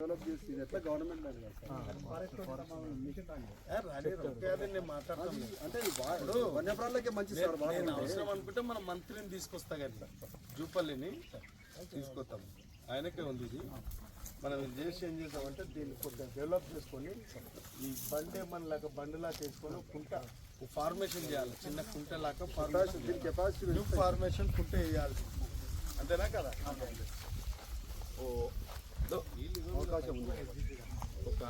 Develop చేసి ఇది ఎట్లా గవర్నమెంట్ అంటే వన్యప్రాణులకే మంచి సార్ నేను అవసరం అనుకుంటే మన మంత్రిని తీసుకొస్తా కదా జూపల్లిని తీసుకొస్తాం ఆయనకే ఉంది ఇది మనం చేసి ఏం చేసామంటే దీన్ని కొంచెం డెవలప్ చేసుకొని ఈ బండి మన లాగా బండిలా చేసుకొని కుంట ఫార్మేషన్ చేయాలి చిన్న కుంట లాగా ఫార్మేషన్ దీని కెపాసిటీ ఫార్మేషన్ కుంట వేయాలి అంతేనా కదా ఓ అవకాశం ఉంది ఒక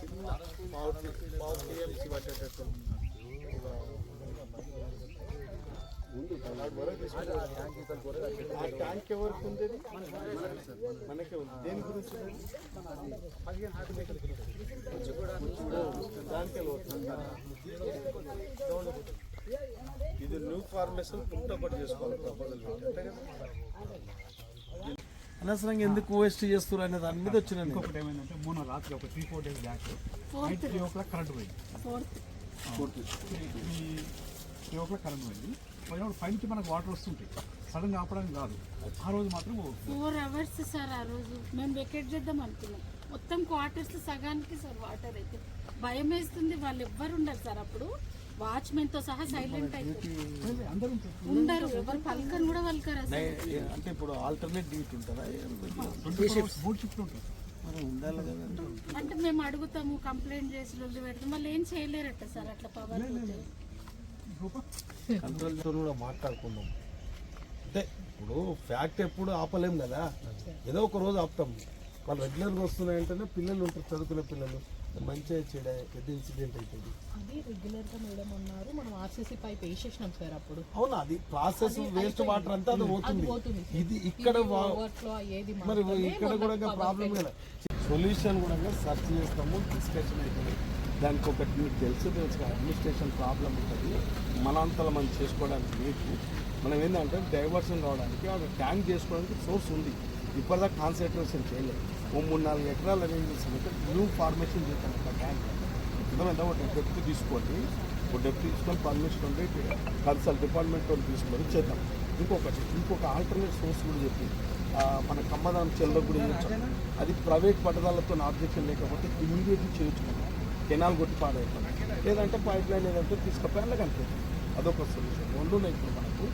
చిన్న పావు పావు టీఎంసీ పట్టేటట్టు ట్యాంక్ ఎవరికి ఉంది? మనకే ఉంది దేని గురించి? దానికే. ఇది న్యూ ఫార్మేషన్ పుట్ట ఒకటి చేసుకోవాలి ప్రపోజల్. అంతే కదా? అనవసరంగా ఎందుకు వేస్ట్ చేస్తారు అనే దాని మీద వచ్చిన. ఇంకొకటి ఏమైందంటే మొన్న రాత్రి ఒక three four days back night three o'clock current పోయింది త్రీ ఓ క్లాక్ కరెంట్ పోయింది. పోయినప్పుడు పైనుంచి మనకు వాటర్ వస్తుంటాయి. సడన్గా ఆపడానికి కాదు. ఆ రోజు మాత్రం ఫోర్ అవర్స్ సార్ ఆ రోజు. మేము వెకేట్ చేద్దాం అనుకున్నాం. మొత్తం క్వార్టర్స్ సగానికి సార్ వాటర్ అయితే. భయం వేస్తుంది వాళ్ళు ఎవ్వరు ఉండరు సార్ అప్పుడు. వాచ్మెన్తో సహా సైలెంట్ అయిపోయి అందరూ ఉంటారు. ఉండరు. ఎవరు పలకని కూడా పలకరు అంటే ఇప్పుడు ఆల్టర్నేట్ డ్యూటీ ఉంటుందా? అంటే మేము అడుగుతాము కంప్లైంట్ చేసి లొల్లి పెడతాం వాళ్ళు ఏం చేయలేరట సార్ అట్లా పవర్ పోతే. రూపా? కంట్రోల్తో కూడా మాట్లాడుకుందాం. అంటే ఇప్పుడు ఫ్యాక్ట్ ఎప్పుడు ఆపలేం కదా. ఏదో ఒక రోజు ఆపుతాం. వాళ్ళు రెగ్యులర్గా వస్తున్నాయంటేనే పిల్లలు ఉంటారు చదువుకునే పిల్లలు. మంచిగా చెడ పెద్ద ఇన్సిడెంట్ అవుతుంది అది రెగ్యులర్గా మేడం అన్నారు. మనం ఆర్సీసీ పైప్ వేసేసినాం సార్ అప్పుడు. అవునా? అది ప్రాసెస్ వేస్ట్ వాటర్ అంతా అది పోతుంది. ఇది ఇక్కడ మరి ఇక్కడ కూడా ప్రాబ్లం. కదా సొల్యూషన్ కూడా సెర్చ్ చేస్తాము డిస్కషన్ అవుతుంది దానికి ఒకటి మీకు తెలుసు తెలుసు అడ్మినిస్ట్రేషన్ ప్రాబ్లం ఉంటుంది. మనంతలో మనం చేసుకోవడానికి లేదు. మనం ఏంటంటే డైవర్షన్ కావడానికి ఒక ట్యాంక్ చేసుకోవడానికి సోర్స్ ఉంది. ఇప్పటిదాకా కాన్సన్ట్రేషన్ చేయలేదు. ఓ మూడు నాలుగు ఎకరాలు అనేది చేస్తామంటే న్యూ ఫార్మేషన్ చేస్తాను ఒక ట్యాంక్ అర్థమైందా? ఒక డెప్త్ తీసుకోండి ఒక డెప్త్ తీసుకొని పర్మిషన్ ఉండి కన్సల్ట్ డిపార్ట్మెంట్ వాళ్ళు తీసుకొని చేద్దాం. ఇంకొకటి ఇంకొక ఆల్టర్నేట్ సోర్స్ కూడా చెప్పి మన కమ్మదానం చెల్లకు కూడా చేయొచ్చు. అది ప్రైవేట్ పట్టదాలతో ఆబ్జెక్షన్ లేకపోతే ఇమీడియట్లీ చేయొచ్చు కెనాల్ కొట్టి పాడైపోయింది లేదంటే పైప్ లైన్ ఏదంటే తీసుకపోయి అందులో అదొక సొల్యూషన్ రెండు ఉన్నాయి ఇప్పుడు మనకు.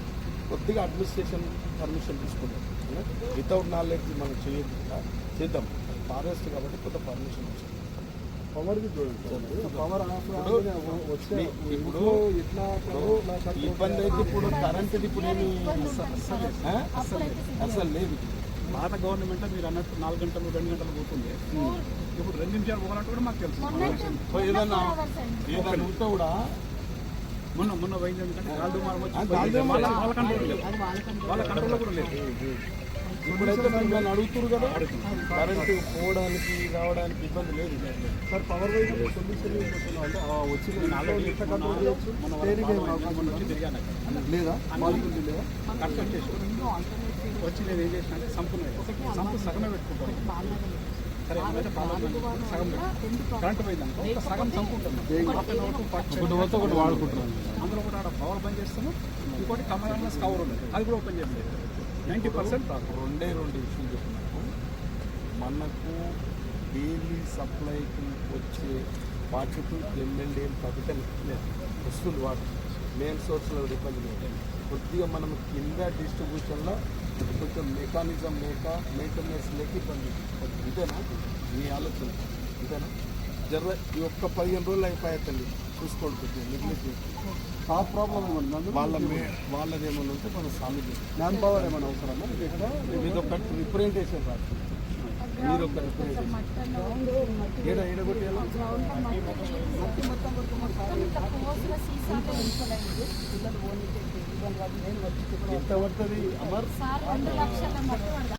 కొద్దిగా అడ్మినిస్ట్రేషన్ పర్మిషన్ తీసుకుందాం వితౌట్ నాలెడ్జ్ మనం చేయొద్దు కదా. చేద్దాం. ఫారెస్ట్ కాబట్టి కొంత పర్మిషన్ వచ్చింది. పవర్ ది చూడండి పవర్ ఇప్పుడు వచ్చే మీ- ఇప్పుడు ఇట్లా ఇబ్బంది అయితే ఇప్పుడు కరెంట్ ఇప్పుడు ఏమి? అసలు లేదు. పాత గవర్నమెంట్ మీరు అన్నట్టు నాలుగు గంటలు రెండు గంటలు పోతుంది ఇప్పుడు రెండు నిమిషాలు పోవాలంటే కూడా మాకు తెలుసు. ఓ ఏదన్నా ఏదన్నా ఉంటే కూడా మొన్న మొన్న పోయింది ఎందుకంటే గాలి దుమారం వచ్చి వాళ్ళ కంట్రోల్ లేదు. వాళ్ళ కంట్రోల్లో కూడా లేదు. ఇప్పుడైతే మిమ్మల్ని అడుగుతురు కదా కరెంటు పోవడానికి రావడానికి ఇబ్బంది లేదు. సార్ పవర్ వైజ్ సొల్యూషన్ అంటే వచ్చిన లేదా? లేదా కన్సల్ట్ చేసుకుని వచ్చి నేను ఏం చేసిన అంటే సంపును సంపు సగమే పెట్టుకుంటాను కరెంట్ పోయిందనుకో ఒక సగం ఒకటి ఒకటి అందులో కూడా ఆడ పవర్ బంద్ చేస్తాము. ఇంకోటి కమలంలో కవర్ ఉంది. అది కూడా ఓపెన్ నైంటీ పర్సెంట్ రెండే రెండు ఇష్యూలు మనకు డైలీ సప్లైకి వచ్చే వాటికి ఎమ్మెల్యే లేదు. వస్తుంది వాటర్ మెయిన్ సోర్స్లో ఇబ్బంది లేదు కొద్దిగా మనం కింద డిస్ట్రిబ్యూషన్లో కొంచెం మెకానిజం లేక మెయింటెనెన్స్ లేక ఇబ్బంది. ఇదేనా? మీ ఆలోచన. ఇదేనా? జర ఈ ఒక్క పదిహేను రోజులు అయిపోయాయండి చూసుకోండి కొద్దిగా నెగ్లెక్ట్ టాప్ ప్రాబ్లం ఏమన్నా వాళ్ళ మే వాళ్ళది ఏమైనా ఉంటే మనం సాల్వ్ చేస్తాం మ్యాన్ పవర్ ఏమైనా అవసరమా మీరు ఒక రిప్రజెంటేషన్ రాదు మీరు ఒక రిప్రజెంటేషన్ ಅಮರ್?